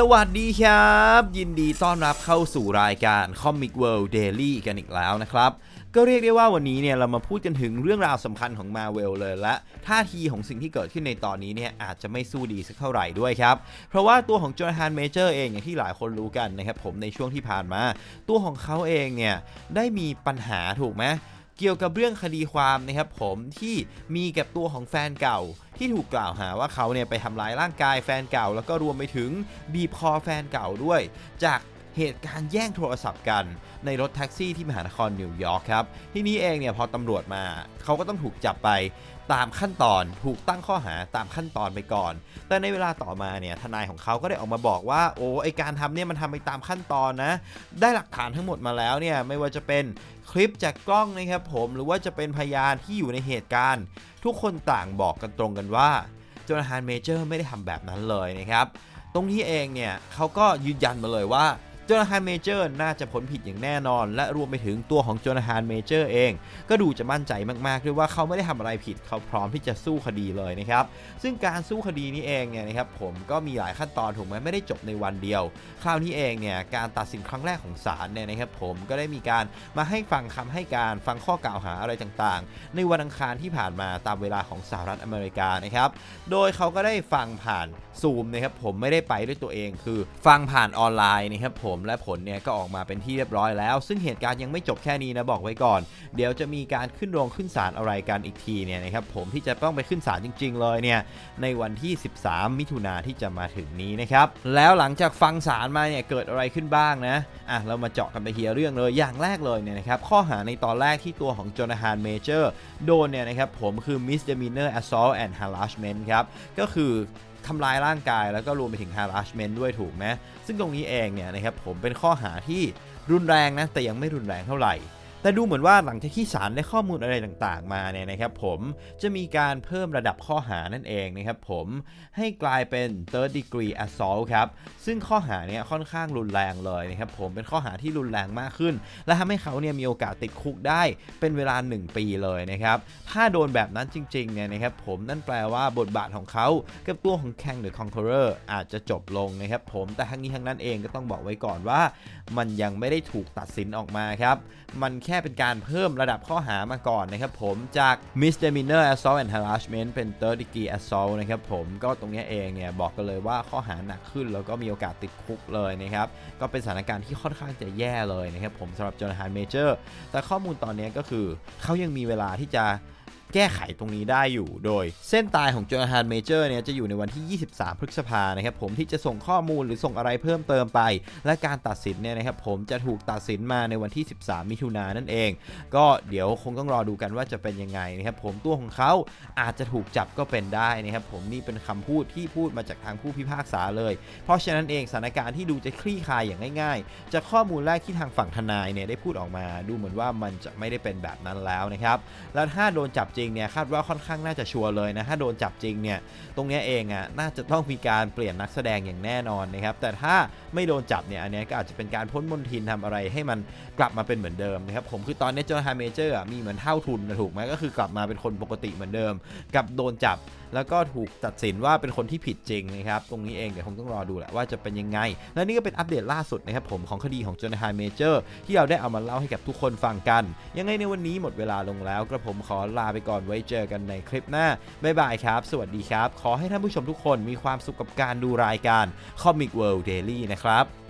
สวัสดีครับ ยินดีต้อนรับเข้าสู่รายการ Comic World Daily กันอีกแล้วนะครับ ก็เรียกได้ว่าวันนี้เนี่ยเรามาพูดกันถึงเรื่องราวสำคัญของ Marvel เลยและท่าทีของสิ่งที่เกิดขึ้นในตอนนี้เนี่ยอาจจะไม่สู้ดีสักเท่าไหร่ด้วยครับ เพราะว่าตัวของโจนาธานเมเจอร์เองอย่างที่หลายคนรู้กันนะครับผมในช่วงที่ผ่านมา ตัวของเขาเองเนี่ยได้มีปัญหาถูกไหม เกี่ยวกับเรื่องคดีความนะครับผมที่มีกับตัวของแฟนเก่า ที่ถูกกล่าวหาว่าเขาเนี่ยไปทำร้ายร่างกายแฟนเก่า แล้วก็รวมไปถึงบีบคอแฟนเก่าด้วย จาก เหตุการณ์แย่งโทรศัพท์กันในรถแท็กซี่ที่มหานครนิวยอร์กครับ ที่นี้เองเนี่ยพอตำรวจมาเขาก็ต้องถูกจับไปตามขั้นตอนถูกตั้งข้อหาตามขั้นตอนไปก่อน แต่ในเวลาต่อมาเนี่ยทนายของเขาก็ได้ออกมาบอกว่า โอ้ไอการทำเนี่ยมันทำไปตามขั้นตอนนะ ได้หลักฐานทั้งหมดมาแล้วเนี่ยไม่ว่าจะเป็นคลิปจากกล้องนะครับผมหรือว่าจะเป็นพยานที่อยู่ในเหตุการณ์ ทุกคนต่างบอกกันตรงกันว่าจนาธานเมเจอร์ไม่ได้ทำแบบนั้นเลยนะครับ ตรงนี้เองเนี่ยเขาก็ยืนยันมาเลยว่า จนาธานเมเจอร์น่าจะพ้นผิดอย่างแน่นอน และรวมไปถึงตัวของโจนาธานเมเจอร์เอง ก็ดูจะมั่นใจมากๆด้วยว่าเขาไม่ได้ทำอะไรผิดเขาพร้อมที่จะสู้คดีเลยนะครับ ซึ่งการสู้คดีนี้เองเนี่ยนะครับผมก็มีหลายขั้นตอนถูกไหมไม่ได้จบในวันเดียว คราวนี้เองเนี่ยการตัดสินครั้งแรกของศาลเนี่ยนะครับผมก็ได้มีการมาให้ฟังคำให้การฟังข้อกล่าวหาอะไรต่างๆ ในวันอังคารที่ผ่านมาตามเวลาของสหรัฐอเมริกานะครับโดยเขาก็ได้ฟังผ่านซูมนะครับผมไม่ได้ไปด้วยตัวเองคือ ฟังผ่านออนไลน์นะครับผมและผลเนี่ยก็ออกมาเป็นที่เรียบร้อยแล้ว ซึ่งเหตุการณ์ยังไม่จบแค่นี้นะบอกไว้ก่อน เดี๋ยวจะมีการขึ้นโรงขึ้นศาลอะไรกันอีกทีเนี่ยนะครับผมที่จะต้องไปขึ้นศาลจริง ๆ เลยเนี่ยในวันที่ 13 มิถุนาที่จะมาถึงนี้นะครับแล้วหลังจากฟังศาลมาเนี่ยเกิดอะไรขึ้นบ้างนะอะเรามาเจาะกันไปทีละเรื่องเลยอย่างแรกเลยเนี่ยนะครับข้อหาในตอนแรกที่ตัวของโจนาธานเมเจอร์โดนเนี่ยนะครับผมคือ misdemeanor assault and harassment ครับก็คือ ทำร้ายร่างกายแล้วก็รวมไปถึง harassment ด้วยถูกไหมซึ่งตรงนี้เองเนี่ยนะครับผมเป็นข้อหาที่รุนแรงนะแต่ยังไม่รุนแรงเท่าไหร่ แต่ดูเหมือนว่าหลังจากที่ศาลได้ข้อมูลอะไรต่างๆ มาเนี่ยนะครับผมจะมีการเพิ่มระดับข้อหานั่นเองนะครับผมให้กลายเป็น third degree assault ครับซึ่งข้อหาเนี้ค่อนข้างรุนแรงเลยนะครับผมเป็นข้อหาที่รุนแรงมากขึ้น และทำให้เขาเนี่ยมีโอกาสติดคุกได้เป็นเวลา 1 ปีเลยนะครับถ้าโดนแบบนั้นจริงๆเนี่ยนะครับผมนั่นแปลว่าบทบาทของเขากับตัวของ Kang the Conqueror อาจจะจบลงนะครับผมแต่ทั้งนี้ทั้งนั้นเองก็ต้องบอกไว้ก่อนว่า มันยังไม่ได้ถูกตัดสินออกมาครับมันแค่เป็นการเพิ่มระดับข้อหามาก่อนนะครับผมจาก misdemeanor assault and harassment เป็น third degree assault นะครับผมก็ตรงนี้เองเนี่ยบอกกันเลยว่าข้อหาหนักขึ้นแล้วก็มีโอกาสติดคุกเลยนะครับก็เป็นสถานการณ์ที่ค่อนข้างจะแย่เลยนะครับผมสำหรับจอห์นฮานเมเจอร์แต่ข้อมูลตอนนี้ก็คือเขายังมีเวลาที่จะ แก้ไขตรงนี้ได้อยู่โดย เส้นตายของโจนาธานเมเจอร์เนี่ยจะอยู่ในวันที่ 23 พฤษภานะครับผมที่จะส่งข้อมูลหรือส่งอะไรเพิ่มเติมไป และการตัดสินเนี่ยนะครับผมจะถูกตัดสินมาในวันที่ 13 มิถุนายนนั่นเอง ก็เดี๋ยวคงต้องรอดูกันว่าจะเป็นยังไงนะครับผมตัวของเขาอาจจะถูกจับก็เป็นได้นะครับผมนี่เป็นคำพูดที่พูดมาจากทางผู้พิพากษาเลย เพราะฉะนั้นเองสถานการณ์ที่ดูจะคลี่คลายอย่างง่ายๆจากข้อมูลแรกที่ทางฝั่งทนายเนี่ยได้พูดออกมา ดูเหมือนว่ามันจะไม่ได้เป็นแบบนั้นแล้วนะครับแล้วถ้าโดนจับจริงเนี่ยคาดว่าค่อนข้างน่าจะชัวร์เลยนะถ้าโดนจับจริงเนี่ยตรงนี้เองอะน่าจะต้องมีการเปลี่ยนนักแสดงอย่างแน่นอนนะครับแต่ถ้าไม่โดนจับเนี่ยอันนี้ก็อาจจะเป็นการพ้นมนทินทำอะไรให้มันกลับมาเป็นเหมือนเดิมนะครับผมคือตอนนี้โจนาธาเมเจอร์มีเหมือนเท่าทุนนะถูกไหมก็คือกลับมาเป็นคนปกติเหมือนเดิม กับโดนจับแล้วก็ถูกตัดสินว่าเป็นคนที่ผิดจริงนะครับ ตรงนี้เองเดี๋ยวคงต้องรอดูแหละว่าจะเป็นยังไง และนี่ก็เป็นอัปเดตล่าสุดนะครับผมของคดีของโจนาธานเมเจอร์ที่เราได้เอามาเล่าให้กับทุกคนฟังกัน ยังไงในวันนี้หมดเวลาลงแล้วกระผมขอลาไปก่อนไว้เจอกันในคลิปหน้า บ๊ายบายครับ สวัสดีครับ ขอให้ท่านผู้ชมทุกคนมีความสุขกับการดูรายการ Comic World Daily นะครับ